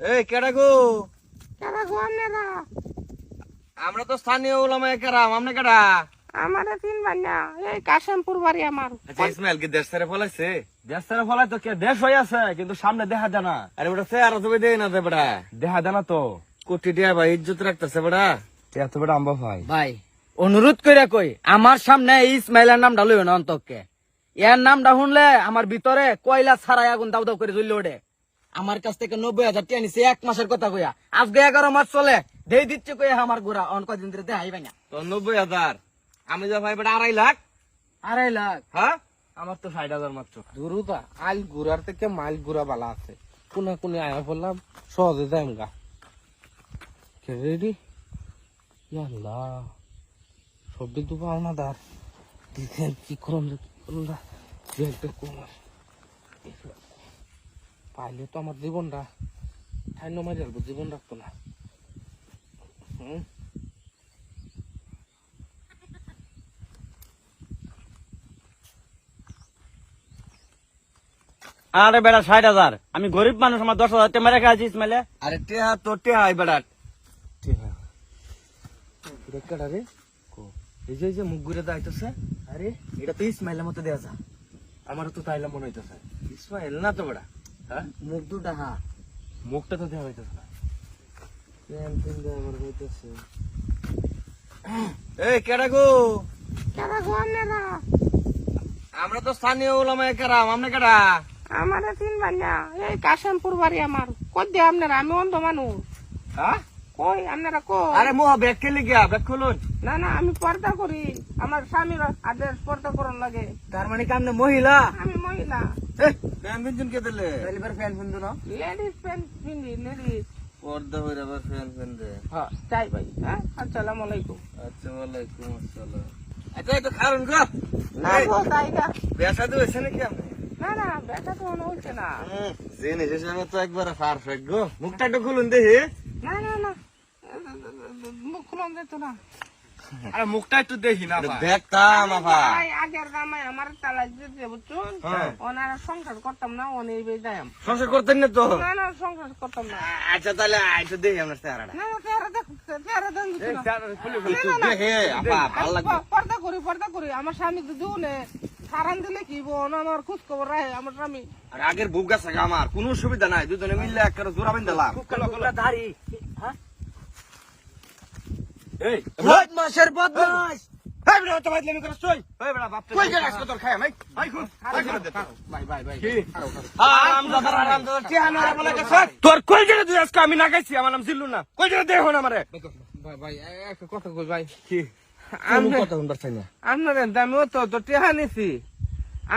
এই কেডা গো? কেডা গো আপনারা আমরা তো স্থানীয় ওলামায়ে কেরাম আপনি কেডা? আমারে চিনবেন না এই কাশিমপুর বাড়ি আমার। আচ্ছা ইসমাইল কি দেশ ছেড়ে ফলাইছে? দেশ ছাড়া ফলাই তো কে? দেশ হয়ে আছে কিন্তু সামনে দেখা যায় না। আরে বেটা চেহারা তুমি দেই না দে বেটা। দেখা যায় না তো। কোটি টিয়া ভাই ইজ্জত রাখতেছে বেটা। এত বেটা আম্বা ভাই। ভাই অনুরোধ করে কই আমার সামনে এই ইসমাইলের নামটা লইও না অন্তকে এর নামটা শুনলে আমার ভিতরে কয়লা ছাড়াই আগুন দাউ দাউ করে জ্বললে ওঠে। আমার কাছ থেকে নব্বই হাজার টিয়া নিছে এক মাসের কথা কইয়া। আজকে এগারো মাস চলে দেই দিচ্ছে কইয়া আমার গোড়া অন কদিন ধরে দেখাই না তো নব্বই হাজার আমি যা ভাই বেটা আড়াই লাখ। আড়াই লাখ? হ্যাঁ? আমার তো ষাট হাজার মাত্র। দুরুদা আল গুড়ার থেকে মাইল গুড়া বালা আছে। কোনা কোনে আয়া বললাম সহজে যাইম গা। রেডি? ইয়াল্লা তো পাও না দার কি করুন কি করুন না কমার। পাইলে তো আমার জীবনটা ঠাই নমাই যাব জীবন রাখতো না। হুম? আরে বেটা ষাট হাজার। আমি গরিব মানুষ আমার দশ হাজার টেমে রেখে আছি ইসমাইলে আরে টেহা তো টেহা বেটা দেখটা রে? এই যে এই যে মুখ ঘুরে দাইতেছে আরে এটা তো ইসমাইলের মতো দেওয়া যা। আমারও তো তাইলে মনে হইতেছে। ইসমাইল না তো বেটা হ্যাঁ? মুখ দুটা হা মুখটা তো দেওয়া হইতেছে না। এই কেডা গো? কেডা গো আপনারা আমরা তো স্থানীয় ওলামায়ে কেরাম আপনি কেডা? আমারে চিনবেন না এই কাশিমপুর বাড়ি আমার। কই দিয়ে আপনারা আমি অন্ধ মানুষ। হ্যাঁ? কই আপনারা কই? আরে মোহ ব্যাগ গিয়া ব্যাগ খুলুন। না না আমি পর্দা করি। আমার স্বামীর আদেশ পর্দা করন লাগে। তার মানে কামনে মহিলা? আমি মহিলা। ফ্যান পিনজুন কে দিলে? তাহলে লেডিস প্যান্ট পিন্ধি লেডিস। পর্দা হইরা আবার ফ্যান ফ্যান দে। হ্যাঁ যাই ভাই হ্যাঁ আসসালামু আলাইকুম। আচ্ছা ওয়ালাইকুম আসসালাম। আচ্ছা এটা খারুন গো না গো তাই না। বেসা তো হয়েছে নাকি আপনি না না বেটা তো মনে হচ্ছে না। জিনিস হিসেবে তো একবার পারফেক্ট গো। মুখটা একটু খুলুন দেখি। না না না মুখ খুলন যেত না। আরে মুখটা একটু দেখি না দেখতাম আগের দামাই আমার তালা দিতে বুঝছুন হ্যাঁ। ওনারা সংসার করতাম না দাম সংসার করতেন না তো? না না সংসার করতাম না। আচ্ছা তাহলে আইতো দেখি আপনার চেহারাটা। না না চেহারা দেখ চেহারা দেন দিত না। একটু দেখে আপা ভালো লাগবে। পর্দা করি পর্দা করি। আমার স্বামী তো দিউনে সারান দিলে কি বোন আমার খোঁজ খবর রাখে আমার স্বামী। আর আগের বুক গেছে আমার কোনো সুবিধা নাই দুজনে মিললে একটা জোড়া বেঁধে দিলাম। ধারি। এই বদমাসের বদমাস এই বেটা তো বাইদলামি করে সই এই। বেটা বাপ কই গেলাস কত খায় আমি আই খুন আই খুন। দে ভাই ভাই ভাই। আরামদাদা আরামদাদা টিহানা রে বলে গেছে। তোর কই গেলে তুই আজকে? আমি না গাইছি আমার নাম জিল্লু না। কই গেলে দেখো না আমারে? ভাই ভাই একটা কথা কই ভাই। কি? আমি কথা শুনবার চাই না। আপনার দামিও তো তো টেহা নিছি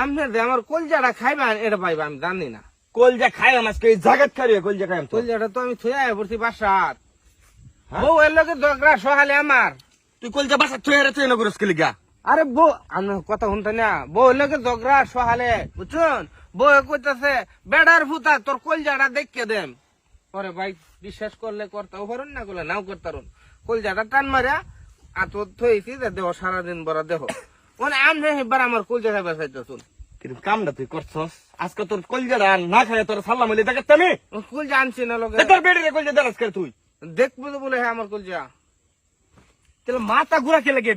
আপনার আমার কলজাটা খাইবেন এটা পাইবা আমি জানি না। কল যা খাই আমার আজকে জাগাত খাই কল যা খাই কলজাটা তো আমি থুয়ে পড়ছি বাসাত বউ এর লোকে দগরা সহালে আমার। তুই কল যা বাসা তুই রে তুই না করস কেলি গা। আরে বউ আমার কথা শুনতে না। বউ এর লোকে দগরা সহালে বুঝছুন? বউ কইতাছে বেড়ার ভূতা তোর কলজাটা দেখকে দেম পরে ভাই বিশ্বাস করলে করতেও পারুন না করলে নাও করতারুন কলজাটা টান মারা আর তোর থইছি যে দেহ সারাদিন বড় দেহ। মানে আমি এবার আমার কলজাটা বেসাইতেছুন কিন্তু কামটা তুই করছস। আজকে তোর কল যা না খায় তোর সাল্লাম দেখাতে আমি। কলজা আনছি না লোকে তোর বেড়ে কল যা দেখাস করে তুই? দেখব তো বলে হ্যাঁ আমার কলজা তাহলে মাথা ঘুরা কে লাগে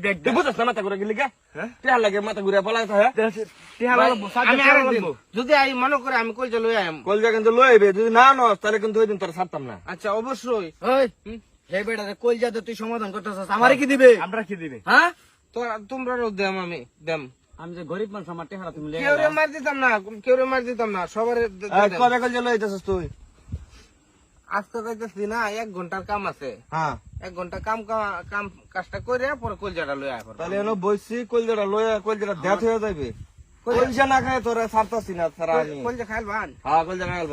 মাথা ঘুরা গেলি গা হ্যাঁ? লাগে মাথা ঘুরা তো হ্যাঁ? আমি আরেকদিন। যদি আই মনে করে আমি কলজা লই আম কল কিন্তু লই আইবে যদি না নস তাহলে কিন্তু ওই দিন তোর ছাড়তাম না। আচ্ছা অবশ্যই। ওই হে বেটা রে কই তুই সমাধান করতেছস আমারে কি দিবে? আমরা কি দিবে? হ্যাঁ? তোরা তোমরা দেম আমি দেম। আমি যে গরিব মানুষ আমার টেহারা তুমি কেউ মার দিতাম না কেউ রে মার দিতাম না সবার কবে কল যা লই আইতাছস তুই? আজকে যাইতেছি না এক ঘণ্টার কাম আছে। হ্যাঁ। এক ঘণ্টা কাম কাম কাজটা করে পরে কলজাটা আয় তাহলে বইছি দেখ হয়ে। না খায় তোরা না আমি। কলজা খাইল বান হ্যাঁ খাইল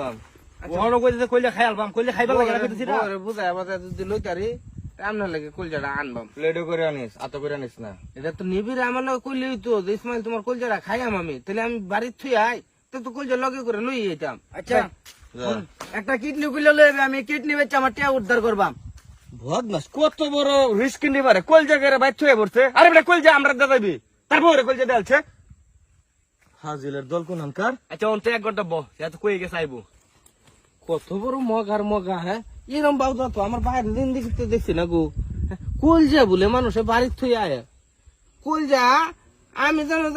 ওহনো কইলে কইলে লাগে না। কইতেছি না যদি লাগে কলজাটা আনবাম। প্লেটও করে আনিস আতো করে আনিস না। এটা তো নিবিড় আমার লগে কইলে হইতো যে ইসমাইল তোমার কলজাটা খাইয়াম আমি। তাহলে আমি বাড়ির থুই আই তো তো কলজা লগে করে লই যেতাম আচ্ছা। একটা কিডনি কইলে লইবে আমি কিডনি বেচে আমার টিয়া উদ্ধার করবাম। বদমাস কত বড় রিস্ক নিবারে কল জায়গায় বাইর থয়ে পড়ছে। আরে বেটা কল যা আমরা দাদাবি তারপরে কল যা দেলছে। হাজিলের দল কোন আনকার আচ্ছা অন্ত এক ঘণ্টা বহ সে তো কই গেছে আইবো। কত বড় মগার মগা হ্যাঁ? এরম বাউদা তো আমার বাইরে দিন দেখিতে দেখছি না গো। কলজা বলে মানুষে বাড়ির থুই আয়। কলজা আমি জানো